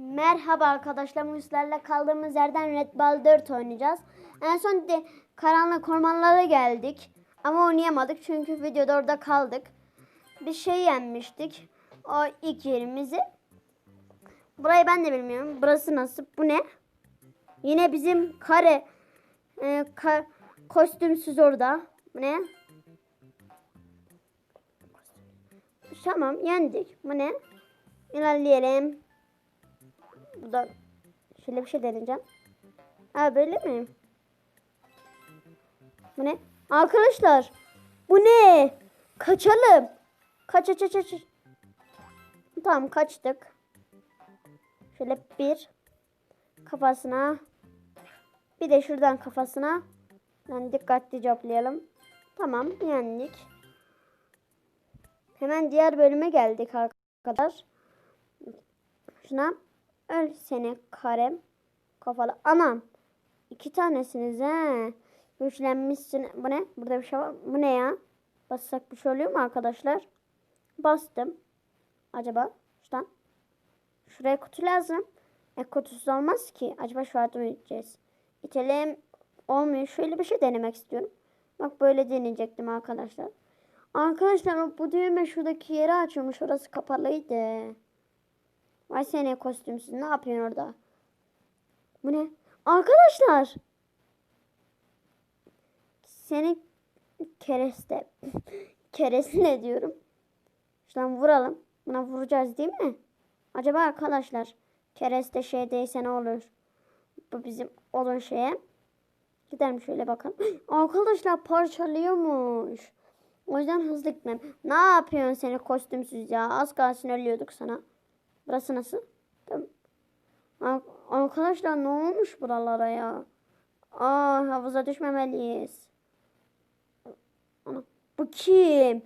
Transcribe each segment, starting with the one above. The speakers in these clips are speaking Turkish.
Merhaba arkadaşlar. Müslerle kaldığımız yerden Red Ball 4 oynayacağız. En son de karanlık ormanlara geldik. Ama oynayamadık çünkü videoda orada kaldık. Bir şey yenmiştik. O ilk yerimizi. Burayı ben de bilmiyorum. Burası nasıl? Bu ne? Yine bizim kare e, ka- kostümsüz orada. Bu ne? Tamam yendik. Bu ne? İlerleyelim. Burada şöyle bir şey deneyeceğim. Ha böyle mi? Bu ne? Arkadaşlar bu ne? Kaçalım. Kaç kaç kaç kaç. Tamam kaçtık. Şöyle bir kafasına bir de şuradan kafasına yani dikkatli coplayalım. Tamam yendik. Hemen diğer bölüme geldik arkadaşlar. Şuna öl seni karem kafalı. Anam. iki tanesiniz he. Güçlenmişsin. Bu ne? Burada bir şey var. Bu ne ya? Bassak bir şey oluyor mu arkadaşlar? Bastım. Acaba şuradan. Şuraya kutu lazım. E kutusuz olmaz ki. Acaba şu adım gideceğiz. İtelim. Olmuyor. Şöyle bir şey denemek istiyorum. Bak böyle deneyecektim arkadaşlar. Arkadaşlar bu düğme şuradaki yeri açıyormuş. Orası kapalıydı. Vay seni kostümsüz. Ne yapıyorsun orada? Bu ne? Arkadaşlar. Seni kereste. Kereste ne diyorum? Şuradan vuralım. Buna vuracağız değil mi? Acaba arkadaşlar kereste şeydeyse ne olur? Bu bizim olan şeye. Gidelim şöyle bakalım. Arkadaşlar parçalıyormuş. O yüzden hızlı gitmem. Ne yapıyorsun seni kostümsüz ya? Az kalsın ölüyorduk sana. Burası nasıl? Arkadaşlar ne olmuş buralara ya? Aa havuza düşmemeliyiz. Bu kim?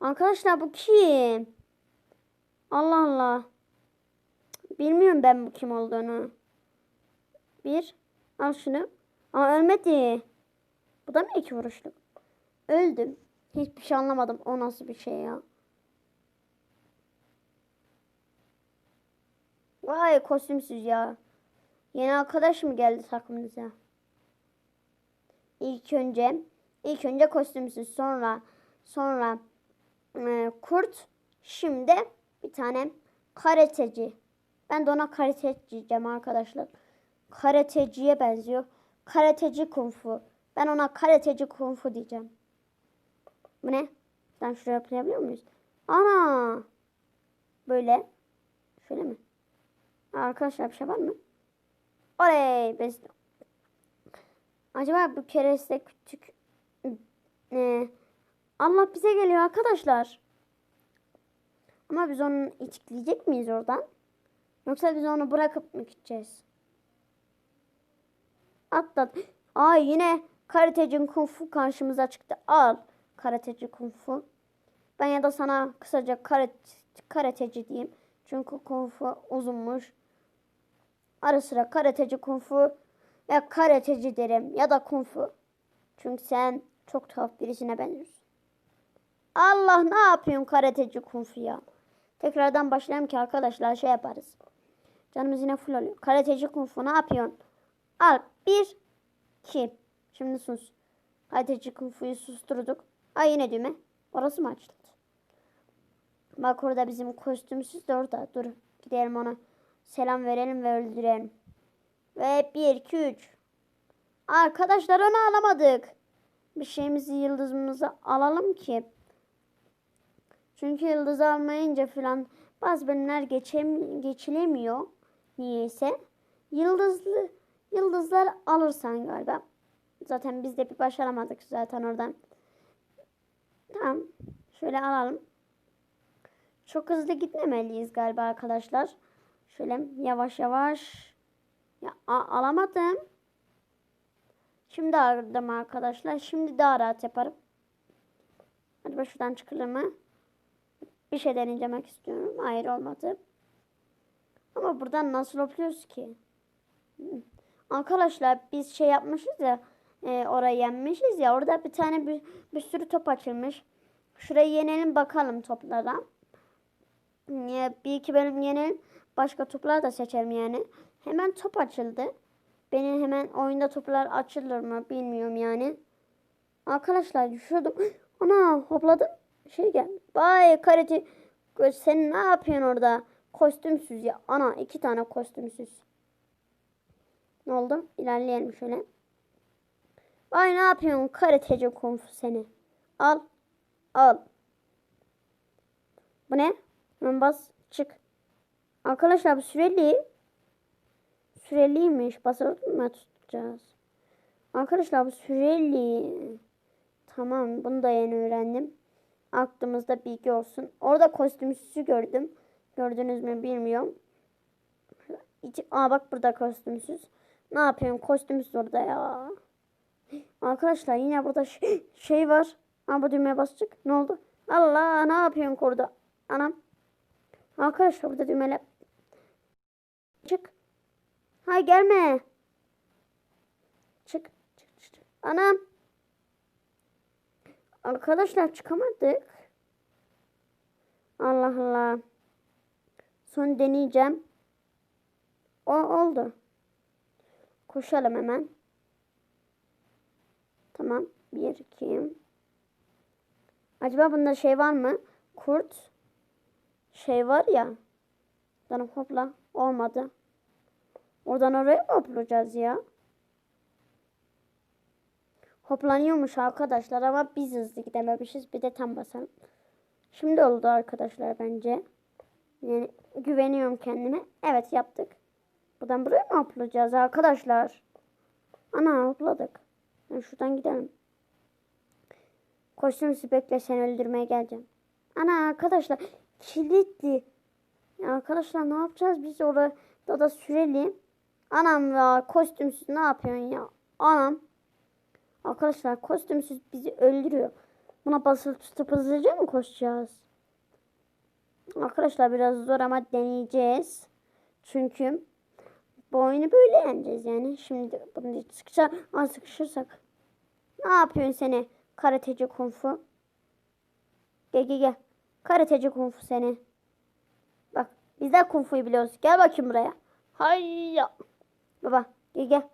Arkadaşlar bu kim? Allah Allah. Bilmiyorum ben bu kim olduğunu. Bir. Al şunu. Aa ölmedi. Bu da mı iki vuruşluk? Öldüm. Hiçbir şey anlamadım. O nasıl bir şey ya? Vay kostümsüz ya. Yeni arkadaş mı geldi takımınıza? İlk önce ilk önce kostümsüz sonra sonra e, kurt şimdi bir tane karateci. Ben de ona karateci diyeceğim arkadaşlar. Karateciye benziyor. Karateci kung fu. Ben ona karateci kung fu diyeceğim. Bu ne? Ben şuraya yapabiliyor muyuz? Ana! Böyle. Şöyle mi? Arkadaşlar bir şey var mı? Oley! Biz... Acaba bu kereste küçük... Ee, Allah bize geliyor arkadaşlar. Ama biz onu itikleyecek miyiz oradan? Yoksa biz onu bırakıp mı gideceğiz? Atlat. Ay yine karateci kung fu karşımıza çıktı. Al karateci kung fu. Ben ya da sana kısaca karate, karateci diyeyim. Çünkü kung fu uzunmuş. Ara sıra karateci kung fu ya karateci derim ya da kung fu. Çünkü sen çok tuhaf birisine benziyorsun. Allah ne yapıyorsun karateci kung fu ya? Tekrardan başlayalım ki arkadaşlar şey yaparız. Canımız yine full oluyor. Karateci kung fu ne yapıyorsun? Al bir iki. Şimdi sus. Karateci kung fu'yu susturduk. Ay yine düğme. Orası mı açıldı? Bak orada bizim kostümsüz de orada. Dur gidelim ona. Selam verelim ve öldürelim. Ve 1, 2, 3. Arkadaşlar onu alamadık. Bir şeyimizi yıldızımızı alalım ki. Çünkü yıldız almayınca falan bazı bölümler geçem geçilemiyor. Niyeyse. Yıldızlı yıldızlar alırsan galiba. Zaten biz de bir başaramadık zaten oradan. Tamam. Şöyle alalım. Çok hızlı gitmemeliyiz galiba arkadaşlar. Şöyle yavaş yavaş. Ya alamadım. Şimdi aldım arkadaşlar. Şimdi daha rahat yaparım. Ben şuradan çıkılır mı? Bir şey deneyecemek istiyorum. Hayır olmadı. Ama buradan nasıl yapıyoruz ki? Hı. Arkadaşlar biz şey yapmışız ya. E, orayı yenmişiz ya. Orada bir tane bir, bir sürü top açılmış. Şurayı yenelim bakalım toplara. Bir iki bölüm yenelim. Başka toplar da seçerim yani. Hemen top açıldı. Benim hemen oyunda toplar açılır mı bilmiyorum yani. Arkadaşlar düşüyordum. Ana hopladım. Şey gel. Bay karate. Sen ne yapıyorsun orada? Kostümsüz ya. Ana iki tane kostümsüz. Ne oldu? İlerleyelim şöyle. Bay ne yapıyorsun? Karateci kung fu seni. Al. Al. Bu ne? Hemen bas. Çık. Arkadaşlar bu süreli. Süreliymiş. Basıp mı tutacağız? Arkadaşlar bu süreli. Tamam bunu da yeni öğrendim. Aklımızda bilgi olsun. Orada kostümsüzü gördüm. Gördünüz mü bilmiyorum. İçi, aa bak burada kostümsüz. Ne yapıyorsun kostümsüz orada ya. Arkadaşlar yine burada şey, var. Aa bu düğmeye basacak. Ne oldu? Allah ne yapıyorsun orada? Anam. Arkadaşlar burada düğmeler. Hay gelme. Çık. Çık çık. Anam. Arkadaşlar çıkamadık. Allah Allah. Son deneyeceğim. O oldu. Koşalım hemen. Tamam. Bir, iki. Acaba bunda şey var mı? Kurt. Şey var ya. Buradan hopla. Olmadı. Oradan oraya mı hoplayacağız ya? Hoplanıyormuş arkadaşlar ama biz hızlı gidememişiz. Bir de tam basalım. Şimdi oldu arkadaşlar bence. Yani güveniyorum kendime. Evet yaptık. Buradan buraya mı hoplayacağız arkadaşlar? Ana hopladık. Yani şuradan gidelim. Koştum bekle seni öldürmeye geleceğim. Ana arkadaşlar kilitli. Ya arkadaşlar ne yapacağız biz orada da süreli. Anam ya kostümsüz ne yapıyorsun ya? Anam. Arkadaşlar kostümsüz bizi öldürüyor. Buna basılı tutup hızlıca mı koşacağız? Arkadaşlar biraz zor ama deneyeceğiz. Çünkü bu oyunu böyle yeneceğiz yani. Şimdi bunu sıkışa, Aa, sıkışırsak. Ne yapıyorsun seni? Karateci kung fu. Gel gel gel. Karateci kung fu seni. Bak biz de kung fu'yu biliyoruz. Gel bakayım buraya. Hayya. Baba gel gel.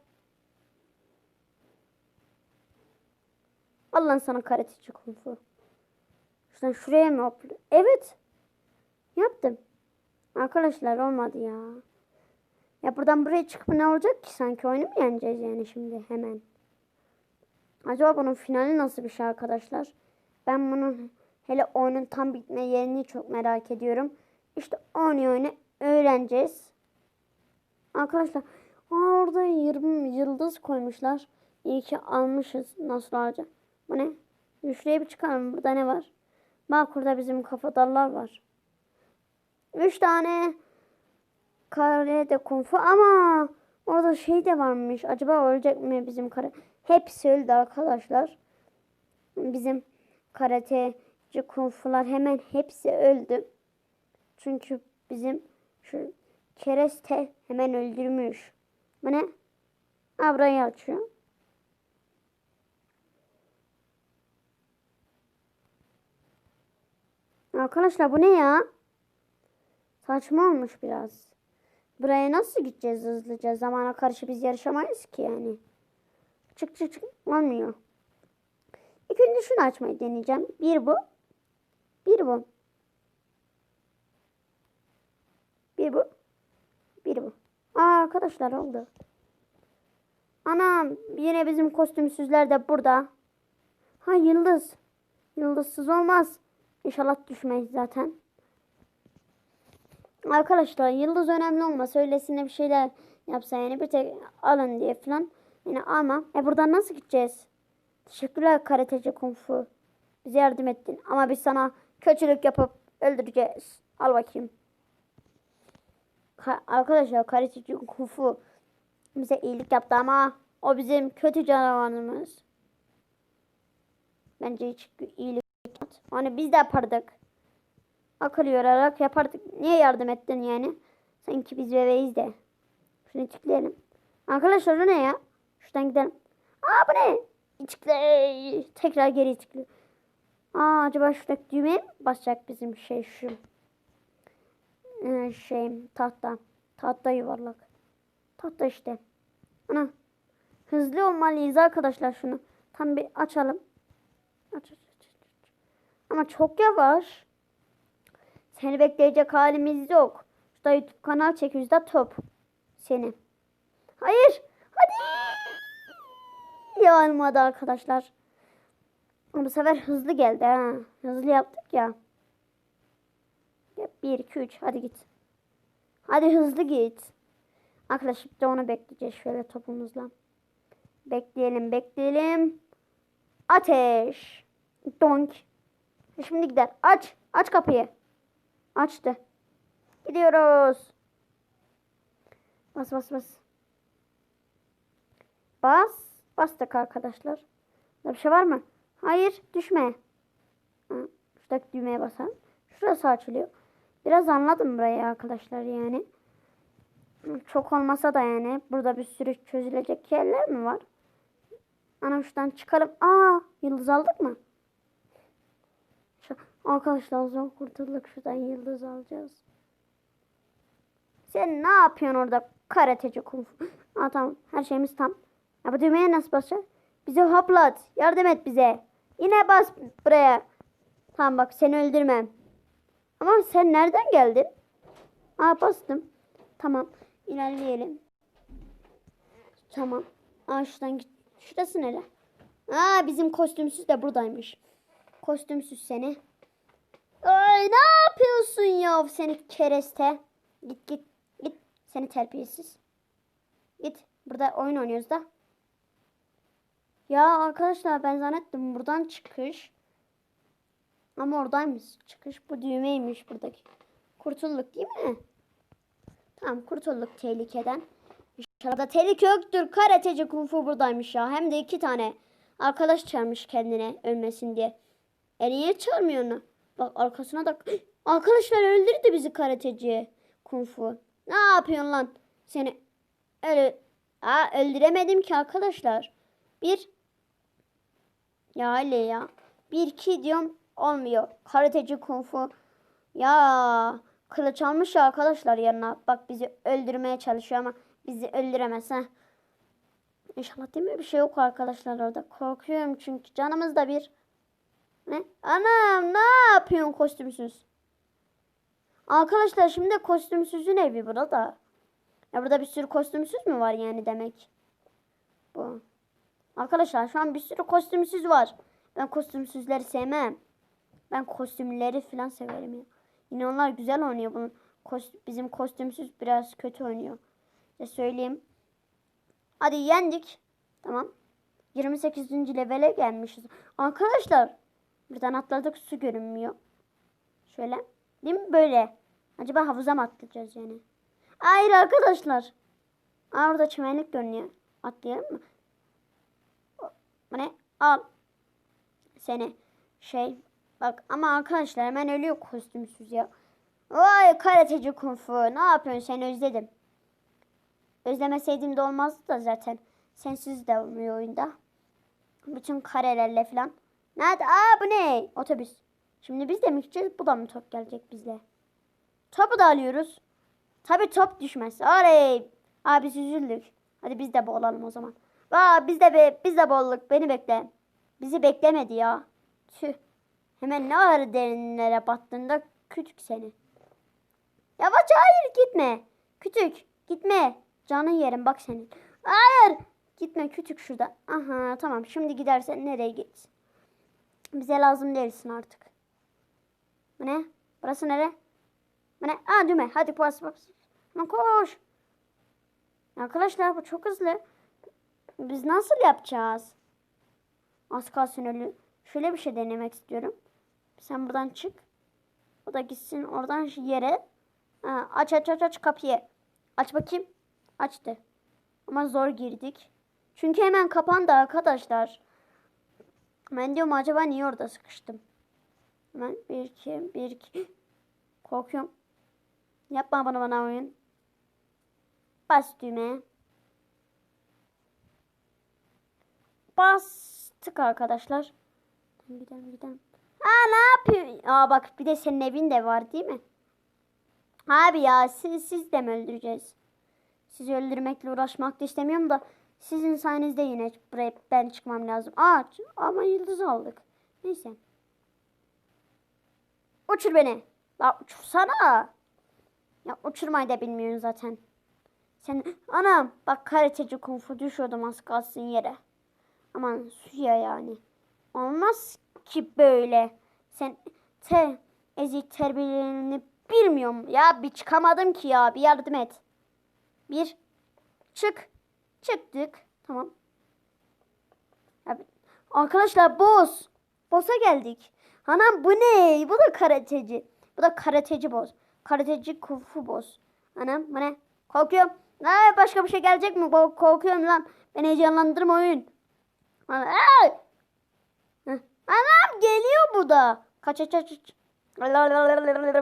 Al sana karateci kung fu. Şuradan şuraya mı hopluyor? Evet. Yaptım. Arkadaşlar olmadı ya. Ya buradan buraya çıkıp ne olacak ki sanki oyunu mu yeneceğiz yani şimdi hemen. Acaba bunun finali nasıl bir şey arkadaşlar? Ben bunun hele oyunun tam bitme yerini çok merak ediyorum. İşte oyunu oyunu öğreneceğiz. Arkadaşlar orada 20 yıldız koymuşlar. İyi ki almışız. Nasıl olacak? Bu ne? Şuraya bir çıkalım. Burada ne var? Bak burada bizim kafadarlar var. Üç tane karede kung fu ama orada şey de varmış. Acaba ölecek mi bizim kare? Hepsi öldü arkadaşlar. Bizim karateci kung fu'lar hemen hepsi öldü. Çünkü bizim şu kereste hemen öldürmüş. Bu ne? Ha burayı açıyor. Arkadaşlar bu ne ya? Saçma olmuş biraz. Buraya nasıl gideceğiz hızlıca? Zamana karşı biz yarışamayız ki yani. Çık çık çık. Olmuyor. İlk önce şunu açmayı deneyeceğim. Bir bu. Bir bu. Bir bu. Bir bu. Aa arkadaşlar oldu. Anam yine bizim kostümsüzler de burada. Ha yıldız. Yıldızsız olmaz. İnşallah düşmeyiz zaten. Arkadaşlar yıldız önemli olmasa öylesine bir şeyler yapsa yani bir tek alın diye falan. Yani ama e buradan nasıl gideceğiz? Teşekkürler karateci kung fu. Bize yardım ettin ama biz sana kötülük yapıp öldüreceğiz. Al bakayım. Ka arkadaşlar karateci kung fu bize iyilik yaptı ama o bizim kötü canavarımız. Bence hiç iyilik yapmadı. Hani biz de yapardık. Akıl yorarak yapardık. Niye yardım ettin yani? Sanki biz bebeğiz de. Şunu tıklayalım. Arkadaşlar o ne ya? Şuradan gidelim. Aa bu ne? Tıkla. Tekrar geri tıklıyor. Aa acaba şuradaki düğmeye basacak bizim şey şu? Ee, şey tahta. Tahta yuvarlak. Tahta işte. Ana. Hızlı olmalıyız arkadaşlar şunu. Tam bir açalım. Aç, aç, aç, aç. Ama çok yavaş. Seni bekleyecek halimiz yok. Şurada YouTube kanal çekiyoruz da top. Seni. Hayır. Hadi. Ya olmadı arkadaşlar. Bu sefer hızlı geldi ha. Hızlı yaptık ya. Ya 1 2 3 hadi git. Hadi hızlı git. Arkadaşlar de onu bekleyeceğiz şöyle topumuzla. Bekleyelim bekleyelim. Ateş. Donk. Şimdi gider. Aç. Aç kapıyı. Açtı. Gidiyoruz. Bas bas bas. Bas. Bastık arkadaşlar. Burada bir şey var mı? Hayır. Düşme. Şuradaki düğmeye basalım. Şurası açılıyor. Biraz anladım burayı arkadaşlar yani. Çok olmasa da yani. Burada bir sürü çözülecek yerler mi var? Ana şuradan çıkalım. Aa, yıldız aldık mı? Şu, arkadaşlar zor kurtulduk. Şuradan yıldız alacağız. Sen ne yapıyorsun orada karateci kung? Aa, tamam. Her şeyimiz tam. Ya bu düğmeye nasıl basacağız? Bize hoplat. Yardım et bize. Yine bas buraya. Tamam bak seni öldürmem. Ama sen nereden geldin? Aa bastım. Tamam. İlerleyelim. Tamam. Aa şuradan git. Şurası nere? Aa bizim kostümsüz de buradaymış. Kostümsüz seni. Ay ne yapıyorsun ya seni kereste? Git git git seni terbiyesiz. Git. Burada oyun oynuyoruz da. Ya arkadaşlar ben zannettim buradan çıkış. Ama oradaymış çıkış. Bu düğmeymiş buradaki. Kurtulduk değil mi? Tamam kurtulduk tehlikeden. İnşallah tehlike yoktur. Karateci kung buradaymış ya. Hem de iki tane. Arkadaş çağırmış kendine ölmesin diye. E niye çağırmıyor onu? Bak arkasına da... Arkadaşlar öldürdü bizi karateci kung. Ne yapıyorsun lan? Seni öyle... Aa, öldüremedim ki arkadaşlar. Bir... Ya öyle ya. Bir iki diyorum olmuyor. Karateci kung fu. Ya kılıç almış ya arkadaşlar yanına. Bak bizi öldürmeye çalışıyor ama bizi öldüremez ha. İnşallah değil mi bir şey yok arkadaşlar orada. Korkuyorum çünkü canımız da bir. Ne? Anam ne yapıyorsun kostümsüz? Arkadaşlar şimdi kostümsüzün evi burada. Ya burada bir sürü kostümsüz mü var yani demek? Bu. Arkadaşlar şu an bir sürü kostümsüz var. Ben kostümsüzleri sevmem. Ben kostümleri falan severim ya. Yine onlar güzel oynuyor. Bunun kostüm, bizim kostümsüz biraz kötü oynuyor. Size söyleyeyim. Hadi yendik. Tamam. 28. levele gelmişiz. Arkadaşlar buradan atladık su görünmüyor. Şöyle. Değil mi? Böyle. Acaba havuza mı atlayacağız yani? Hayır arkadaşlar. Aa, orada çimenlik görünüyor. Atlayalım mı? Bu ne? Al. Seni. Şey. Bak ama arkadaşlar hemen ölüyor kostümsüz ya. Vay karateci kung fu. Ne yapıyorsun sen özledim. Özlemeseydim de olmazdı da zaten. Sensiz de olmuyor oyunda. Bütün karelerle falan. Nerede? Aa bu ne? Otobüs. Şimdi biz de mi gideceğiz? Bu da mı top gelecek bizle? Topu da alıyoruz. Tabi top düşmez. Oley. Aa biz üzüldük. Hadi biz de boğulalım o zaman. Aa biz de be, biz de boğulduk. Beni bekle. Bizi beklemedi ya. Tüh. Hemen ne ara derinlere battığında kütük seni. Yavaş hayır gitme. Kütük gitme. Canın yerim bak senin. Hayır. Gitme kütük şurada. Aha tamam şimdi gidersen nereye git? Bize lazım değilsin artık. Bu ne? Burası nere? Bu ne? Aa düğme. Hadi bas bas. Hemen koş. Arkadaşlar bu çok hızlı. Biz nasıl yapacağız? Az kalsın ölü. Şöyle bir şey denemek istiyorum. Sen buradan çık. O da gitsin oradan yere. Ha, aç aç aç aç kapıyı. Aç bakayım. Açtı. Ama zor girdik. Çünkü hemen kapandı arkadaşlar. Ben diyorum acaba niye orada sıkıştım? Hemen bir iki bir iki. Korkuyorum. Yapma bana bana oyun. Bas düğmeye. Bastık arkadaşlar. Gidelim gidelim. Aa ne yapıyorsun? Aa bak bir de senin evin de var değil mi? Abi ya siz, siz de mi öldüreceğiz? Sizi öldürmekle uğraşmak da istemiyorum da sizin sayenizde yine buraya ben çıkmam lazım. Aa, ama yıldız aldık. Neyse. Uçur beni. La uçursana. Ya uçurmayı da bilmiyorsun zaten. Sen anam bak karateci kung fu düşüyordum az kalsın yere. Aman suya yani. Olmaz ki böyle. Sen te ezik terbiyelerini bilmiyorum. Ya bir çıkamadım ki ya. Bir yardım et. Bir. Çık. Çıktık. Tamam. Abi, arkadaşlar boss. Boss'a geldik. Anam bu ne? Bu da karateci. Bu da karateci boss. Karateci kung fu boss. Anam bu ne? Korkuyorum. Ay, başka bir şey gelecek mi? Kork- Korkuyorum lan. Beni heyecanlandırma oyun. Ay! Anam geliyor bu da. Kaç kaç kaç.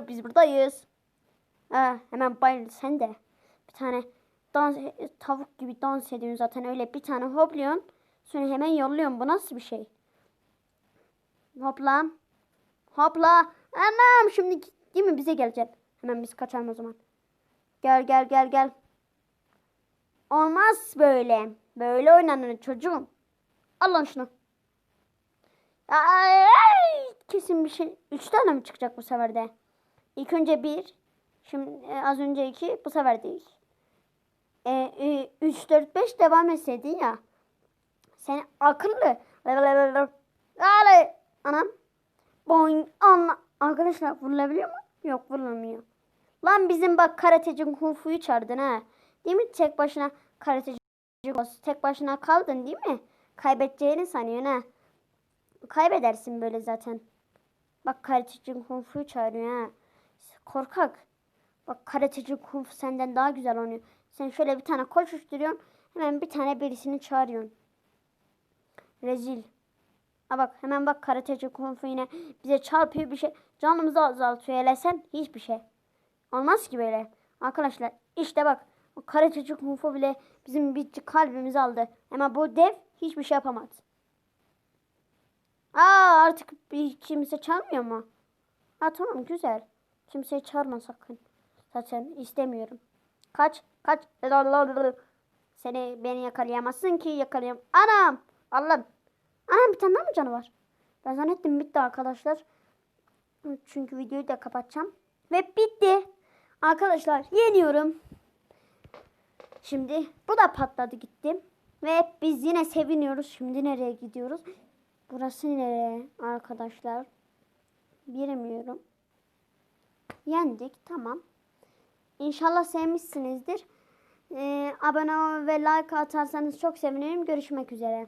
Biz buradayız. Ha, hemen bayıl sen de. Bir tane dans tavuk gibi dans ediyorsun zaten öyle bir tane hopluyorsun. Sonra hemen yolluyorsun. Bu nasıl bir şey? Hopla. Hopla. Anam şimdi değil mi bize gelecek. Hemen biz kaçalım o zaman. Gel gel gel gel. Olmaz böyle. Böyle oynanır çocuğum. Al lan şunu. Ay, kesin bir şey. Üç tane mi çıkacak bu sefer de? İlk önce bir. Şimdi e, az önce iki. Bu sefer değil. E, e, üç, dört, beş devam etseydin ya. Sen akıllı. Anam. Boing. Anla. Arkadaşlar vurulabiliyor mu? Yok vurulamıyor. Lan bizim bak karateci kung fu'yu çağırdın ha. Değil mi? Tek başına karateci. Tek başına kaldın değil mi? Kaybedeceğini sanıyorsun ha. Kaybedersin böyle zaten. Bak karateci kung fu'yu çağırıyor ha. Korkak. Bak karateci kung fu senden daha güzel oynuyor. Sen şöyle bir tane koşuşturuyorsun. Hemen bir tane birisini çağırıyorsun. Rezil. Ha bak hemen bak karateci kung fu yine bize çarpıyor bir şey. Canımızı azaltıyor hele sen hiçbir şey. Olmaz ki böyle. Arkadaşlar işte bak o karateci kung fu bile bizim bir kalbimizi aldı. Ama bu dev hiçbir şey yapamaz. Aa artık bir kimse çağırmıyor mu? Ha tamam güzel. Kimseyi çağırma sakın. Zaten istemiyorum. Kaç kaç. Seni beni yakalayamazsın ki yakalayam. Anam. Allah'ım. Anam bir tane daha mı canı var? Ben zannettim bitti arkadaşlar. Çünkü videoyu da kapatacağım. Ve bitti. Arkadaşlar yeniyorum. Şimdi bu da patladı gitti. Ve biz yine seviniyoruz. Şimdi nereye gidiyoruz? Burası nereye arkadaşlar? Bilmiyorum. Yendik tamam. İnşallah sevmişsinizdir. Ee, abone ve like atarsanız çok sevinirim. Görüşmek üzere.